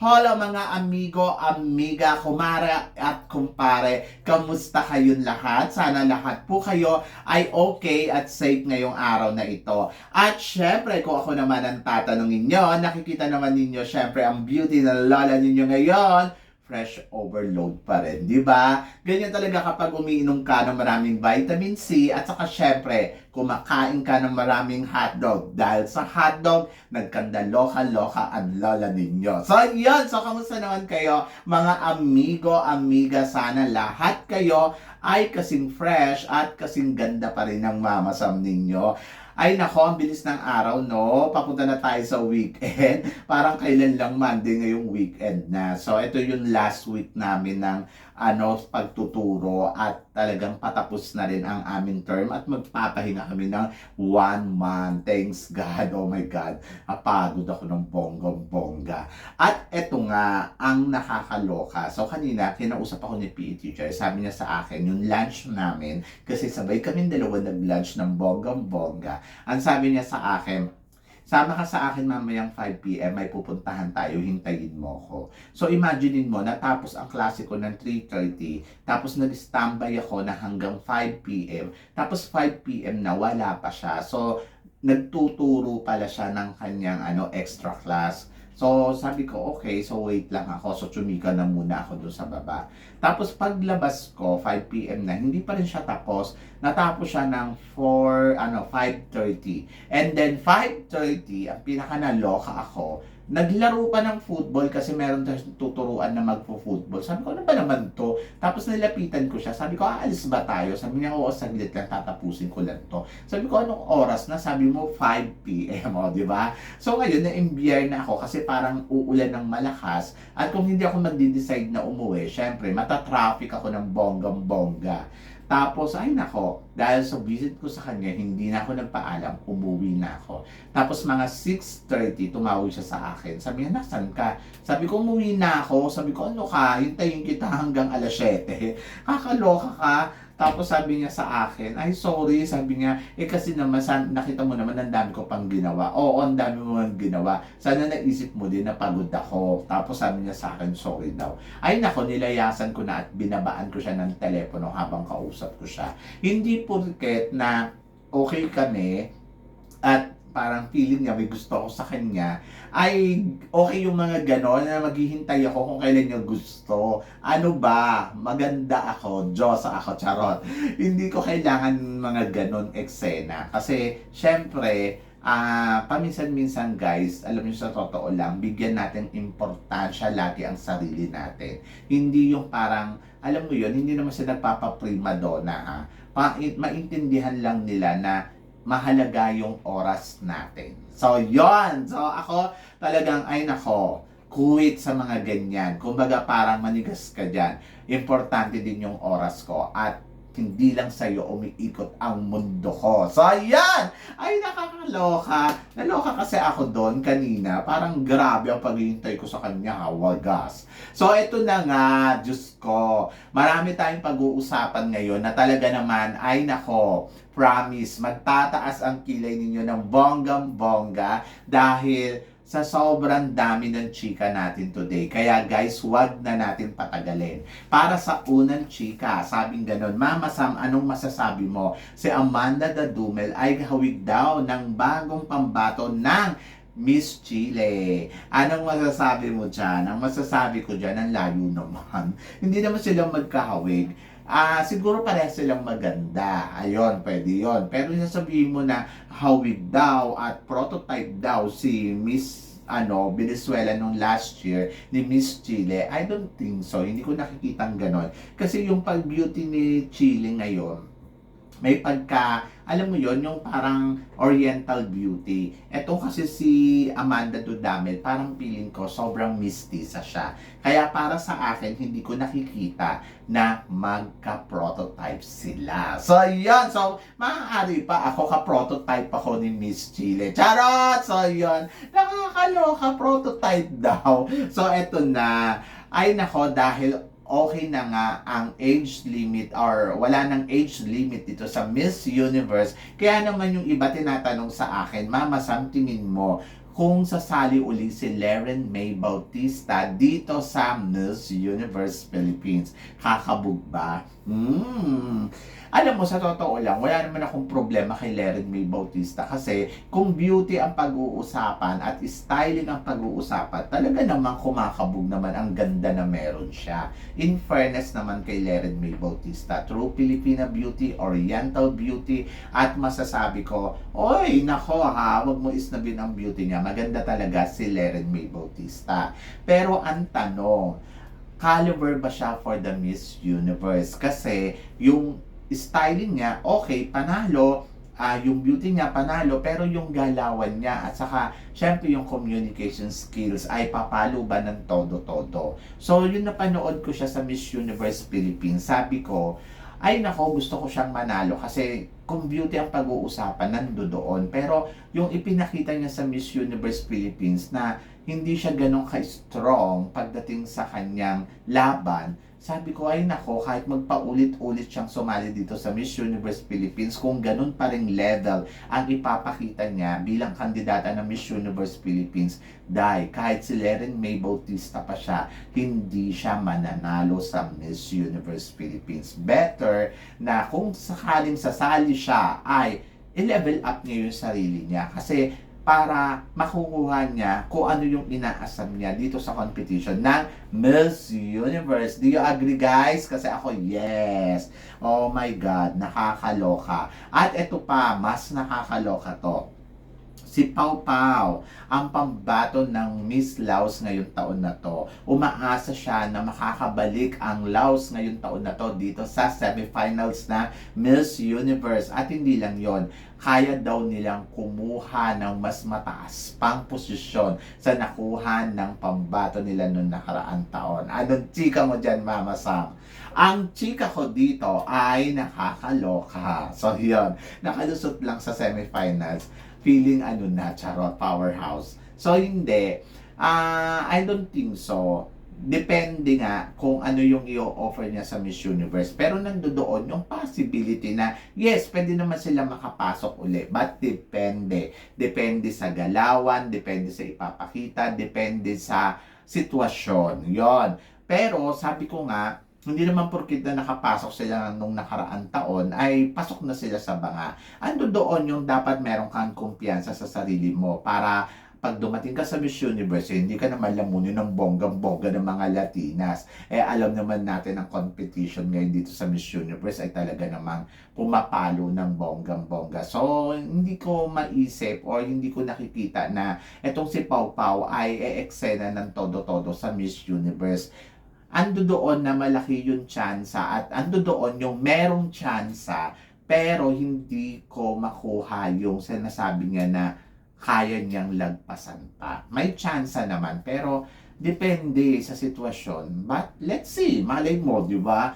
Hello mga amigo, amiga, kumare at kumpare. Kamusta kayong lahat? Sana lahat po kayo ay okay at safe ngayong araw na ito. At syempre, kung ako naman ang tatanungin nyo, nakikita naman ninyo syempre ang beauty na lola ninyo ngayon fresh overload pa rin, di ba? Ganyan talaga kapag umiinom ka ng maraming vitamin C at saka syempre, kumakain ka ng maraming hotdog. Dahil sa hotdog, nagkandaloka-loka ang lola ninyo. So, yun. So, kamusta naman kayo, mga amigo, amiga? Sana lahat kayo ay kasing fresh at kasing ganda pa rin ng mamasam ninyo. Ay nako, ang bilis ng araw, no? Papunta na tayo sa weekend. Parang kailan lang Monday ngayong weekend na. So, ito yung last week namin ng ano, pagtuturo at talagang patapos na rin ang aming term at magpapahinga kami ng one month. Thanks God. Oh my God. Napagod ako ng bonggong-bongga. At eto nga, ang nakakaloka. So, kanina, kinausap ako ni PE teacher. Sabi niya sa akin, yung lunch namin, kasi sabay kami dalawa nag-lunch ng bonggang-bongga. Ang sabi niya sa akin, Sama ka sa akin mamayang 5pm, may pupuntahan tayo, hintayin mo ko. So imaginein mo, natapos ang klase ko ng 3.30, tapos nag-standby ako na hanggang 5pm, tapos 5pm na wala pa siya. So nagtuturo pala siya ng kanyang ano extra class. So, sabi ko, okay, so wait lang ako. So, chumika na muna ako doon sa baba. Tapos, paglabas ko, 5pm na, hindi pa rin siya tapos. Natapos siya ng 4, ano, 5.30. And then, 5.30, ang pinaka naloka ako, naglaro pa ng football kasi meron tuturuan na magpo-football. Sabi ko, ano ba naman to? Tapos nilapitan ko siya. Sabi ko, aalis ba tayo? Sabi niya, oo, saglit lang, tatapusin ko lang to. Sabi ko, anong oras na? Sabi mo, 5 p.m. O, di ba? So ngayon, na-imbiyer na ako kasi parang uulan ng malakas. At kung hindi ako magde-decide na umuwi, syempre, matatraffic ako ng bonggang-bongga. Tapos, ay nako, dahil sa visit ko sa kanya, hindi na ako nagpaalam, umuwi na ako. Tapos mga 6.30, tumawag siya sa akin. Sabi niya, nasan ka? Sabi ko, umuwi na ako. Sabi ko, ano ka? Hintayin kita hanggang alas 7. Kakaloka ka. Tapos sabi niya sa akin, ay sorry, sabi niya, eh kasi naman, san, nakita mo naman, ang dami ko pang ginawa. Oo, ang dami mo ang ginawa. Sana naisip mo din na pagod ako. Tapos sabi niya sa akin, sorry daw. Ay nako, nilayasan ko na at binabaan ko siya ng telepono habang kausap ko siya. Hindi porket na okay kami at parang feeling niya may gusto ako sa kanya, ay okay yung mga ganon na maghihintay ako kung kailan niya gusto. Ano ba? Maganda ako, Diyosa ako, charot. Hindi ko kailangan mga ganon eksena. Kasi, syempre, ah paminsan-minsan guys, alam niyo sa totoo lang, bigyan natin importansya lagi ang sarili natin. Hindi yung parang, alam mo yun, hindi naman sila nagpapaprima donna ha. Maintindihan lang nila na mahalaga yung oras natin. So, yon So, ako talagang, ay nako, quit sa mga ganyan. Kumbaga, parang manigas ka dyan. Importante din yung oras ko. At hindi lang sa'yo umiikot ang mundo ko. So, ayan! Ay, nakakaloka. Naloka kasi ako doon kanina. Parang grabe ang paghihintay ko sa kanya? Wagas. So, ito na nga, Diyos ko. Marami tayong pag-uusapan ngayon na talaga naman, ay nako, promise, magtataas ang kilay ninyo ng bonggang-bongga dahil sa sobrang dami ng chika natin today. Kaya guys, wag na natin patagalin. Para sa unang chika, sabing ganon, Mama Sam, anong masasabi mo? Si Amanda Dadumel ay hawig daw ng bagong pambato ng Miss Chile. Anong masasabi mo dyan? Ang masasabi ko dyan, ang layo naman. Hindi naman sila magkahawig. Ah, siguro pareha silang maganda. Ayon, pwede yon. Pero sasabihin mo na hawig daw at prototype daw si Miss ano, Venezuela nung last year ni Miss Chile. I don't think so. Hindi ko nakikitang ganon. Kasi yung pag-beauty ni Chile ngayon, may pagka, alam mo yon yung parang oriental beauty. Ito kasi si Amanda Dudamel, parang feeling ko sobrang mistisa siya. Kaya para sa akin, hindi ko nakikita na magka-prototype sila. So, yan. So, maaari pa ako ka-prototype ako ni Miss Chile. Charot! So, yun. Nakakaloka, prototype daw. So, eto na. Ay nako, dahil okay na nga ang age limit or wala nang age limit dito sa Miss Universe. Kaya naman yung iba tinatanong sa akin, Mama Sam, tingin mo, kung sasali uli si Leren May Bautista dito sa Miss Universe Philippines, kakabog ba? Hmm. Alam mo, sa totoo lang, wala naman akong problema kay Leren May Bautista kasi kung beauty ang pag-uusapan at styling ang pag-uusapan, talaga namang kumakabog naman ang ganda na meron siya. In fairness naman kay Leren May Bautista, true Filipina beauty, oriental beauty, at masasabi ko, oy, nako ha, wag mo isnabin ang beauty niya. Maganda talaga si Leren May Bautista. Pero ang tanong, caliber ba siya for the Miss Universe? Kasi yung styling niya, okay, panalo, ah yung beauty niya panalo, pero yung galawan niya at saka syempre yung communication skills ay papalo ba ng todo-todo. So yun napanood ko siya sa Miss Universe Philippines. Sabi ko, ay nako, gusto ko siyang manalo kasi kung beauty ang pag-uusapan, nando doon. Pero yung ipinakita niya sa Miss Universe Philippines na hindi siya ganun ka-strong pagdating sa kanyang laban, sabi ko, ay nako, kahit magpaulit-ulit siyang sumali dito sa Miss Universe Philippines, kung ganun pa ring level ang ipapakita niya bilang kandidata ng Miss Universe Philippines, dahil kahit si Leren May Bautista pa siya, hindi siya mananalo sa Miss Universe Philippines. Better na kung sakaling sasali siya, ay i-level up niya yung sarili niya. Kasi para makukuha niya kung ano yung inaasam niya dito sa competition ng Miss Universe. Do you agree guys? Kasi ako, yes. Oh my God, nakakaloka. At ito pa, mas nakakaloka to si Pau Pau, ang pambato ng Miss Laos ngayong taon na to. Umaasa siya na makakabalik ang Laos ngayong taon na to dito sa semifinals na Miss Universe. At hindi lang yon kaya daw nilang kumuha ng mas mataas pang posisyon sa nakuha ng pambato nila noong nakaraang taon. Anong chika mo dyan, Mama Sam? Ang chika ko dito ay nakakaloka. So, yun. Nakalusot lang sa semifinals feeling ano na, charot, powerhouse. So, hindi. Ah, I don't think so. Depende nga kung ano yung i-offer niya sa Miss Universe. Pero nandoon yung possibility na, yes, pwede naman sila makapasok uli. But depende. Depende sa galawan, depende sa ipapakita, depende sa sitwasyon. Yon. Pero, sabi ko nga, hindi naman porkit na nakapasok sila nung nakaraan taon ay pasok na sila sa banga. Ando doon yung dapat meron kang kumpiyansa sa sarili mo para pag dumating ka sa Miss Universe, hindi ka naman lamunin ng bonggang-bongga ng mga Latinas. Eh, alam naman natin ang competition ngayon dito sa Miss Universe ay talaga namang pumapalo ng bonggang-bongga. So, hindi ko maisip or hindi ko nakikita na etong si Pau Pau ay e-eksena ng todo-todo sa Miss Universe ando doon na malaki yung tsansa at ando doon yung merong tsansa pero hindi ko makuha yung sinasabi niya na kaya niyang lagpasan pa. May tsansa naman pero depende sa sitwasyon. But let's see, malay mo, di ba?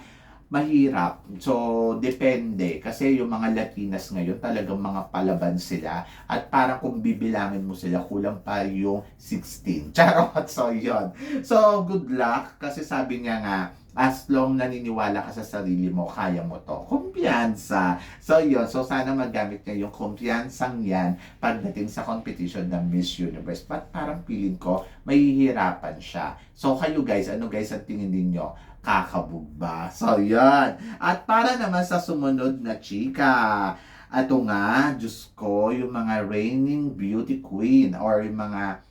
Mahirap. So, depende. Kasi yung mga Latinas ngayon, talagang mga palaban sila. At parang kung bibilangin mo sila, kulang pa yung 16. Charot! So, yon So, good luck. Kasi sabi niya nga, as long naniniwala ka sa sarili mo, kaya mo to. Kumpiyansa. So, yun. So, sana magamit niya yung kumpiyansang yan pagdating sa competition ng Miss Universe. But parang feeling ko, mahihirapan siya. So, kayo guys, ano guys ang tingin ninyo? Kakabog ba? So, yan. At para naman sa sumunod na chika, ato nga, Diyos ko, yung mga reigning beauty queen or yung mga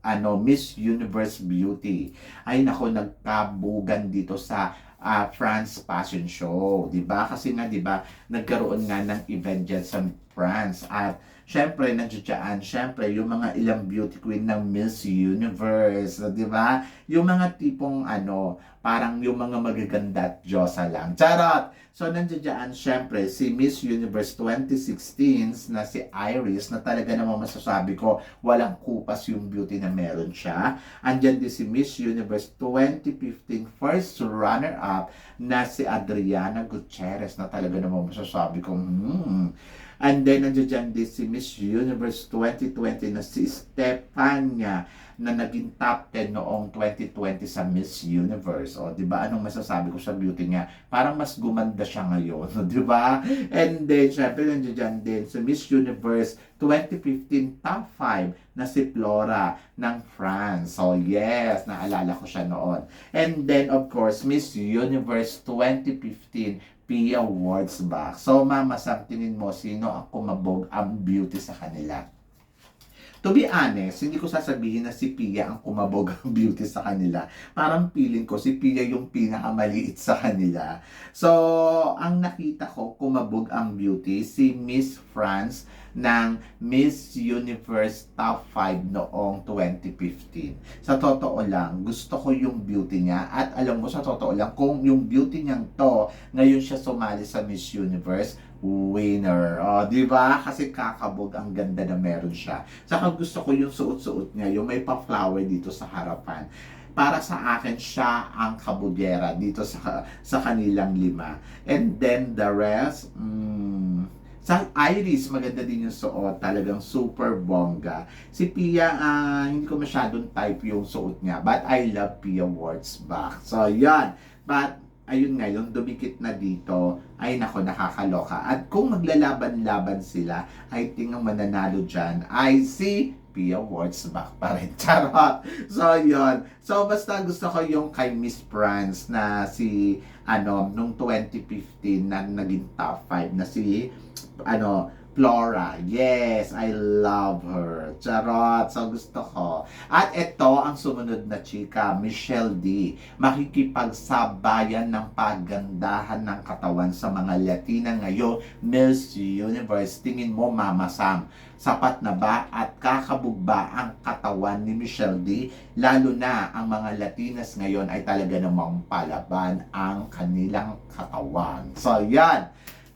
ano Miss Universe Beauty ay nako nagkabugan dito sa ah, France Fashion Show, 'di ba? Kasi nga 'di ba, nagkaroon nga ng event dyan sa France at syempre nandiyan syempre yung mga ilang beauty queen ng Miss Universe, 'di ba? Yung mga tipong ano, parang yung mga magaganda at Diyosa lang. Charot! So nandiyan syempre si Miss Universe 2016 na si Iris na talaga namang masasabi ko walang kupas yung beauty na meron siya. Andyan din si Miss Universe 2015 first runner-up na si Adriana Gutierrez na talaga namang masasabi ko, hmm, And then, nandiyan dyan din si Miss Universe 2020 na si Stefania na naging top 10 noong 2020 sa Miss Universe. O, di ba? Anong masasabi ko sa beauty niya? Parang mas gumanda siya ngayon, di ba? And then, syempre, nandiyan dyan din si Miss Universe 2015 top 5 na si Flora ng France. So, yes, naalala ko siya noon. And then, of course, Miss Universe 2015 P Awards back. So, Mama Sam, tingin mo, sino ang kumabog ang beauty sa kanila? To be honest, hindi ko sasabihin na si Pia ang kumabog ang beauty sa kanila. Parang feeling ko si Pia yung pinakamaliit sa kanila. So, ang nakita ko kumabog ang beauty si Miss France ng Miss Universe Top 5 noong 2015. Sa totoo lang, gusto ko yung beauty niya at alam mo sa totoo lang kung yung beauty niyang to ngayon siya sumali sa Miss Universe winner. O, di ba? Kasi kakabog ang ganda na meron siya. Saka gusto ko yung suot-suot niya, yung may pa-flower dito sa harapan. Para sa akin, siya ang kabugera dito sa sa kanilang lima. And then the rest, mm, sa Iris, maganda din yung suot. Talagang super bongga. Si Pia, ah, hindi ko masyadong type yung suot niya. But I love Pia Words back. So, yan. But, ayun nga, yung dumikit na dito, ay nako, nakakaloka. At kung maglalaban-laban sila, I think mananalo dyan ay si Pia Words back pa rin. Charot! So, yun. So, basta gusto ko yung kay Miss France na si, ano, nung 2015 na naging top 5 na si, ano, Flora. Yes, I love her. Charot. So, gusto ko. At ito, ang sumunod na chika, Michelle D. Makikipagsabayan ng pagandahan ng katawan sa mga Latina ngayon, Miss Universe. Tingin mo, Mama Sam, sapat na ba at kakabog ba ang katawan ni Michelle D? Lalo na ang mga Latinas ngayon ay talaga namang palaban ang kanilang katawan. So, yan.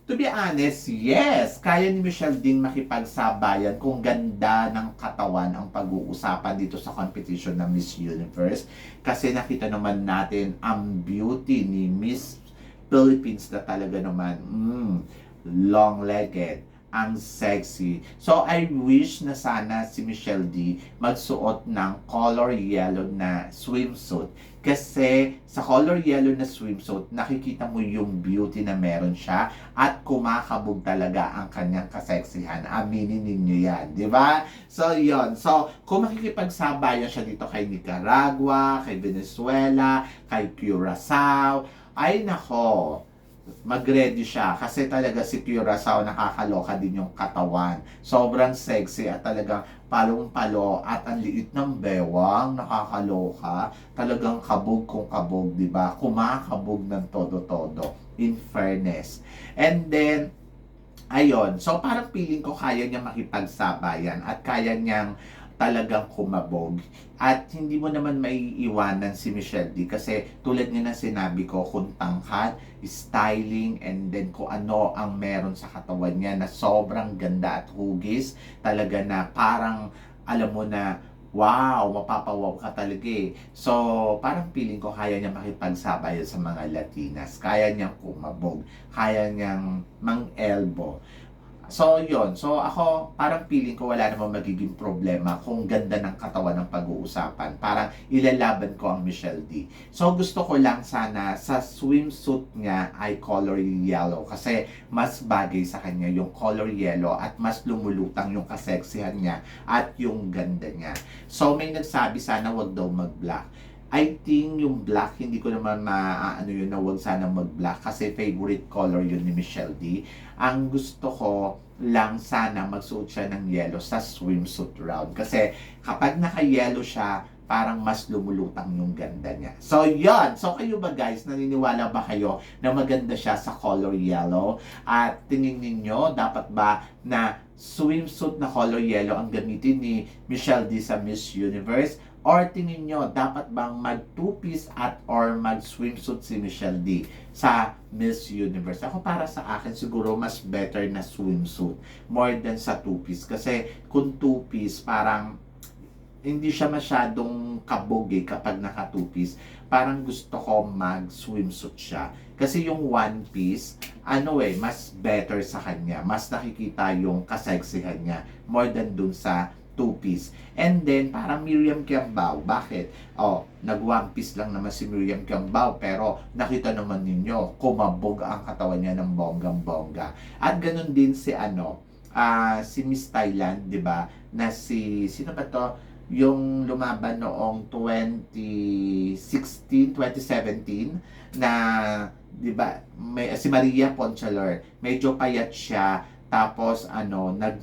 To be honest, yes, kaya ni Michelle din makipagsabayan kung ganda ng katawan ang pag-uusapan dito sa competition ng Miss Universe. Kasi nakita naman natin ang beauty ni Miss Philippines na talaga naman, mm, long-legged, ang sexy. So, I wish na sana si Michelle D magsuot ng color yellow na swimsuit. Kasi sa color yellow na swimsuit, nakikita mo yung beauty na meron siya at kumakabog talaga ang kanyang kaseksihan. Aminin ninyo yan, di ba? So, yon So, kung makikipagsabayan siya dito kay Nicaragua, kay Venezuela, kay Curacao, ay nako, mag-ready siya kasi talaga si Curacao nakakaloka din yung katawan. Sobrang sexy at talagang palong-palo at ang liit ng bewang, nakakaloka. Talagang kabog kung kabog, di ba? Kumakabog ng todo-todo. In fairness. And then, ayun. So, parang feeling ko kaya niya makipagsabayan at kaya niyang talagang kumabog. At hindi mo naman maiiwanan si Michelle D kasi tulad nga ng sinabi ko, kung tangkad, styling, and then kung ano ang meron sa katawan niya na sobrang ganda at hugis, talaga na parang alam mo na wow, mapapawaw ka talaga eh. So, parang feeling ko kaya niya makipagsabayan sa mga Latinas. Kaya niyang kumabog. Kaya niyang mang-elbow. So, yon So, ako, parang feeling ko wala namang magiging problema kung ganda ng katawan ng pag-uusapan. Parang ilalaban ko ang Michelle D. So, gusto ko lang sana sa swimsuit niya ay color yellow kasi mas bagay sa kanya yung color yellow at mas lumulutang yung kaseksihan niya at yung ganda niya. So, may nagsabi sana wag daw mag-black. I think yung black, hindi ko naman maaano yun na wag sana mag-black kasi favorite color yun ni Michelle D. Ang gusto ko lang sana magsuot siya ng yellow sa swimsuit round. Kasi kapag naka-yellow siya, parang mas lumulutang yung ganda niya. So, yon So, kayo ba guys, naniniwala ba kayo na maganda siya sa color yellow? At tingin ninyo, dapat ba na swimsuit na color yellow ang gamitin ni Michelle D sa Miss Universe? Or tingin nyo, dapat bang mag two-piece at or mag swimsuit si Michelle D sa Miss Universe? Ako para sa akin, siguro mas better na swimsuit more than sa two-piece. Kasi kung two-piece, parang hindi siya masyadong kabog eh kapag naka two piece. Parang gusto ko mag swimsuit siya. Kasi yung one piece, ano eh, mas better sa kanya. Mas nakikita yung kaseksihan niya more than dun sa two piece. And then, parang Miriam Kiambao. Bakit? Oh, nag one piece lang naman si Miriam Kiambao. Pero nakita naman ninyo, kumabog ang katawan niya ng bonggang-bongga. At ganun din si ano, ah si Miss Thailand, 'di ba? Na si sino ba 'to? Yung lumaban noong 2016, 2017 na 'di ba? May si Maria Ponchalor. Medyo payat siya tapos ano, nag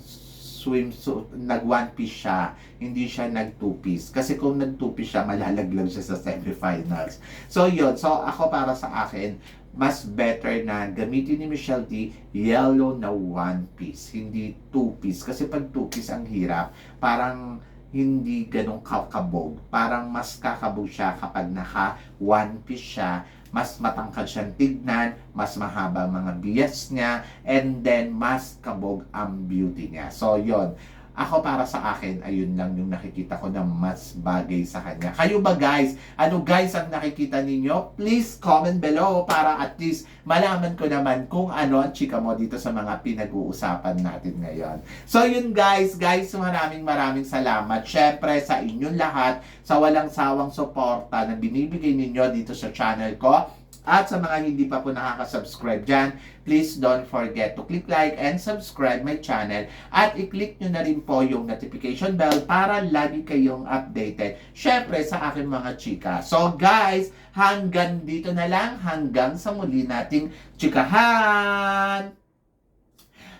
swimsuit, nag one piece siya, hindi siya nag two piece. Kasi kung nag two piece siya, malalaglag siya sa semifinals. So yun, so ako para sa akin, mas better na gamitin ni Michelle D yellow na one piece, hindi two piece. Kasi pag two piece ang hirap, parang hindi ganong kakabog. Parang mas kakabog siya kapag naka one piece siya. Mas matangkad siyang tignan, mas mahaba mga bias niya, and then mas kabog ang beauty niya. So, yon ako para sa akin, ayun lang yung nakikita ko na mas bagay sa kanya. Kayo ba guys? Ano guys ang nakikita ninyo? Please comment below para at least malaman ko naman kung ano ang chika mo dito sa mga pinag-uusapan natin ngayon. So yun guys, guys, maraming maraming salamat. Syempre sa inyong lahat, sa walang sawang suporta na binibigay ninyo dito sa channel ko. At sa mga hindi pa po nakaka-subscribe dyan, please don't forget to click like and subscribe my channel. At i-click nyo na rin po yung notification bell para lagi kayong updated. Siyempre sa akin mga chika. So guys, hanggang dito na lang. Hanggang sa muli nating chikahan!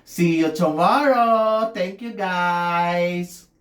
See you tomorrow! Thank you guys!